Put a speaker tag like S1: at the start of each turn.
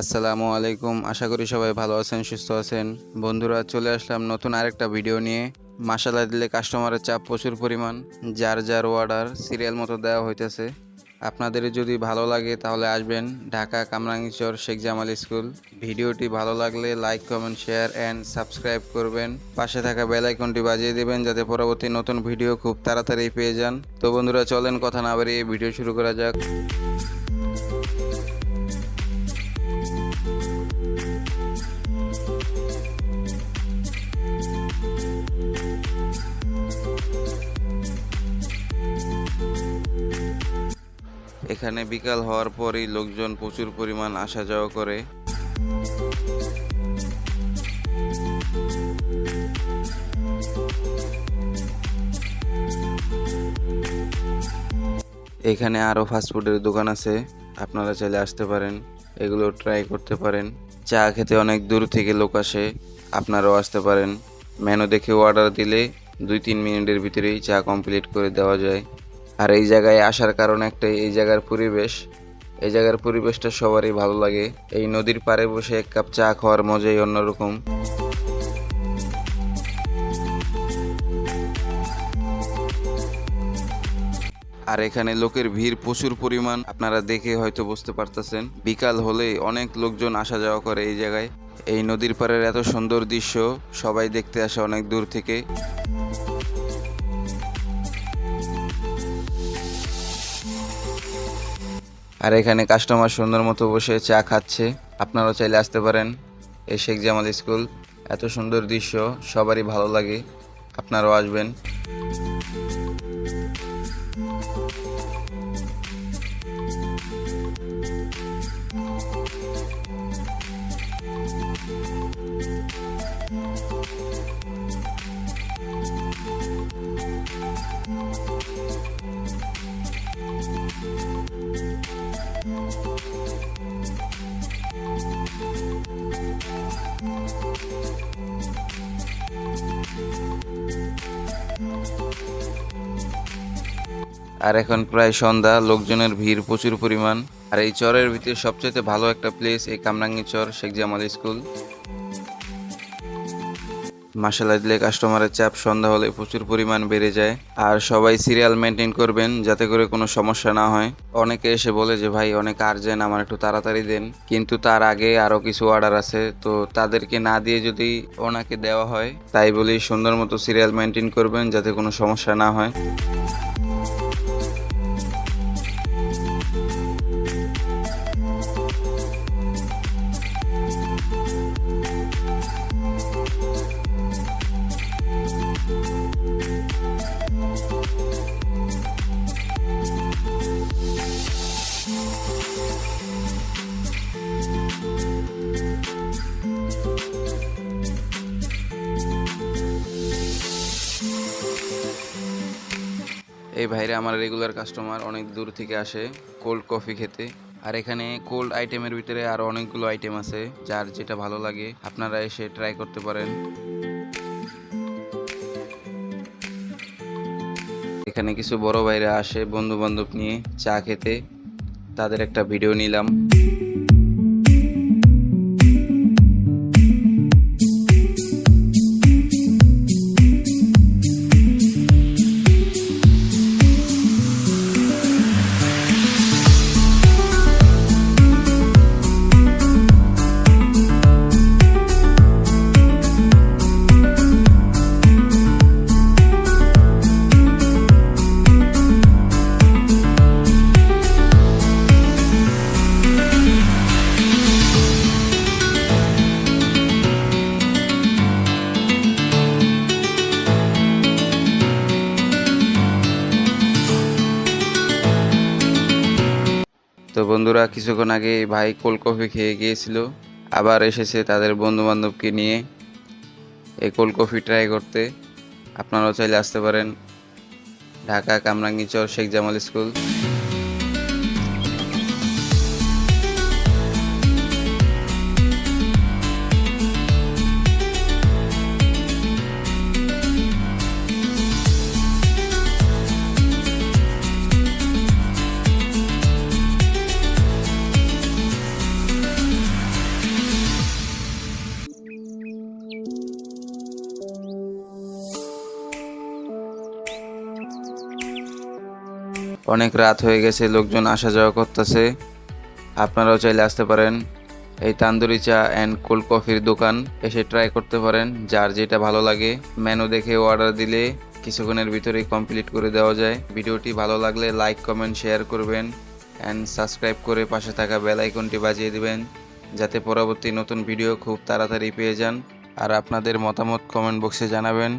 S1: আসসালামু আলাইকুম। আশা করি সবাই ভালো আছেন, সুস্থ আছেন। বন্ধুরা, চলে আসলাম নতুন আরেকটা ভিডিও নিয়ে। মাসালা দিলে কাস্টমারের চাপ প্রচুর পরিমাণ। যার যার অর্ডার সিরিয়াল মতো দেওয়া হইতেছে। আপনাদের যদি ভালো লাগে তাহলে আসবেন ঢাকা কামরাঙ্গীচর শেখ জামাল স্কুল। ভিডিওটি ভালো লাগলে like comment share and subscribe করবেন। পাশে থাকা বেল আইকনটি বাজিয়ে দেবেন যাতে পরবর্তী নতুন ভিডিও খুব তাড়াতাড়ি পেয়ে যান। তো বন্ধুরা, চলেন কথা না বাড়িয়ে ভিডিও শুরু করা যাক। এখানে বিকাল হওয়ার পরই লোকজন প্রচুর পরিমাণ আসা যাওয়া করে। এখানে আরও ফাস্টফুডের দোকান আছে, আপনারা চাইলে আসতে পারেন। এগুলো ট্রাই করতে পারেন। চা খেতে অনেক দূর থেকে লোক আসে, আপনারাও আসতে পারেন। মেনু দেখে অর্ডার দিলে দুই তিন মিনিটের ভিতরেই চা কমপ্লিট করে দেওয়া যায়। আর এই জায়গায় আসার কারণ একটাই, এই জায়গার পরিবেশ। এই জায়গার পরিবেশটা সবারই ভালো লাগে। এই নদীর পাড়ে বসে এক কাপ চা খাওয়ার মজাই অন্যরকম। আর এখানে লোকের ভিড় প্রচুর পরিমাণ। আপনারা দেখে হয়তো বুঝতে পারতেছেন। বিকাল হলেই অনেক লোকজন আসা যাওয়া করে এই জায়গায়। এই নদীর পাড়ের এত সুন্দর দৃশ্য, সবাই দেখতে আসে অনেক দূর থেকে। আর এখানে কাস্টমার সুন্দর মতো বসে চা খাচ্ছে। আপনারাও চাইলে আসতে পারেন। এই শেখ জামাল স্কুল। এত সুন্দর দৃশ্য, সবারই ভালো লাগে। আপনারাও আসবেন। আর এখন প্রায় সন্ধ্যা, লোকজনের ভিড় প্রচুর পরিমাণ। আর এই চরের ভিতরে সবচেয়ে ভালো একটা প্লেস এই কামরাঙ্গি চর, শেখ জামাল স্কুল। মাসালা দিলে কাস্টমারের চাপ সন্ধ্যা হলে প্রচুর পরিমাণ বেড়ে যায়। আর সবাই সিরিয়াল মেনটেন করবেন, যাতে করে কোনো সমস্যা না হয়। অনেকে এসে বলে যে, ভাই, অনেক আর্জেন্ট আমার একটু তাড়াতাড়ি দেন। কিন্তু তার আগে আরও কিছু অর্ডার আছে। তো তাদেরকে না দিয়ে যদি ওনাকে দেওয়া হয়, তাই বলি সুন্দর মতো সিরিয়াল মেনটেন করবেন, যাতে কোনো সমস্যা না হয়। এই ভাইরা আমার রেগুলার কাস্টমার অনেক দূর থেকে আসে কোল্ড কফি খেতে। আর এখানে কোল্ড আইটেমের ভিতরে আরও অনেকগুলো আইটেম আছে, যার যেটা ভালো লাগে, আপনারা এসে ট্রাই করতে পারেন। এখানে কিছু বড় ভাইরা আসে বন্ধু বান্ধব নিয়ে চা খেতে। তাদের একটা ভিডিও নিলাম। বন্ধুরা, কিছুক্ষণ আগে ভাই কোল্ড কফি খেয়ে গিয়েছিল। আবার এসেছে তাদের বন্ধুবান্ধবকে নিয়ে এই কোল্ড কফি ট্রাই করতে। আপনারাও চাইলে আসতে পারেন। ঢাকা কামরাঙ্গিচর শেখ জামাল স্কুল। অনেক রাত হয়ে গেছে, লোকজন আসা যাওয়া করতেছে। আপনারাও চাইলে আসতে পারেন। এই তান্দুরি চা অ্যান্ড কোল্ড কফির দোকান, এসে ট্রাই করতে পারেন। যার যেটা ভালো লাগে মেনু দেখে অর্ডার দিলে কিছুক্ষণের ভিতরেই কমপ্লিট করে দেওয়া যায়। ভিডিওটি ভালো লাগলে লাইক কমেন্ট শেয়ার করবেন অ্যান্ড সাবস্ক্রাইব করে পাশে থাকা বেল আইকনটি বাজিয়ে দিবেন, যাতে পরবর্তী নতুন ভিডিও খুব তাড়াতাড়ি পেয়ে যান। আর আপনাদের মতামত কমেন্ট বক্সে জানাবেন।